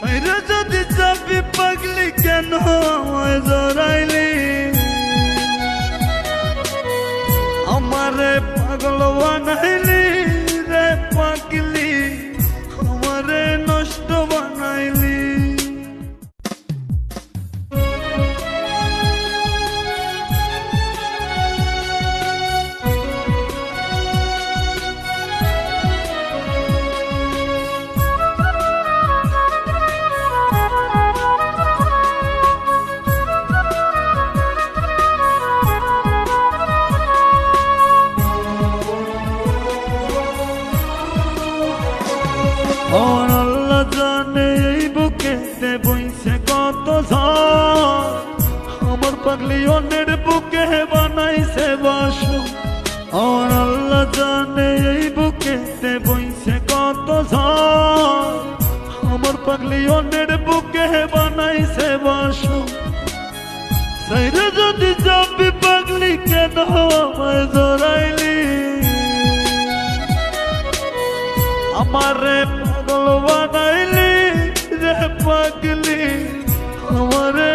সাইরা যদি চাপি পাগলি কেন জড়াইলি আমারে পাগল বানাইলি ওর আল্লাহ জানে এই বুকেতে বইছে কত আমার পাগলি অন্যের বুকে বানাইছে বাসু। ওর আল্লাহ জানে এই বুকেতে বইছে কত আমার পাগলি অন্যের বুকে বানাইছে বাসু। সাইরে যদি যাবি পাগলি কেন আমায় জোরাইলি আমারে পাগল বানাইলি রে পাগলি আমারে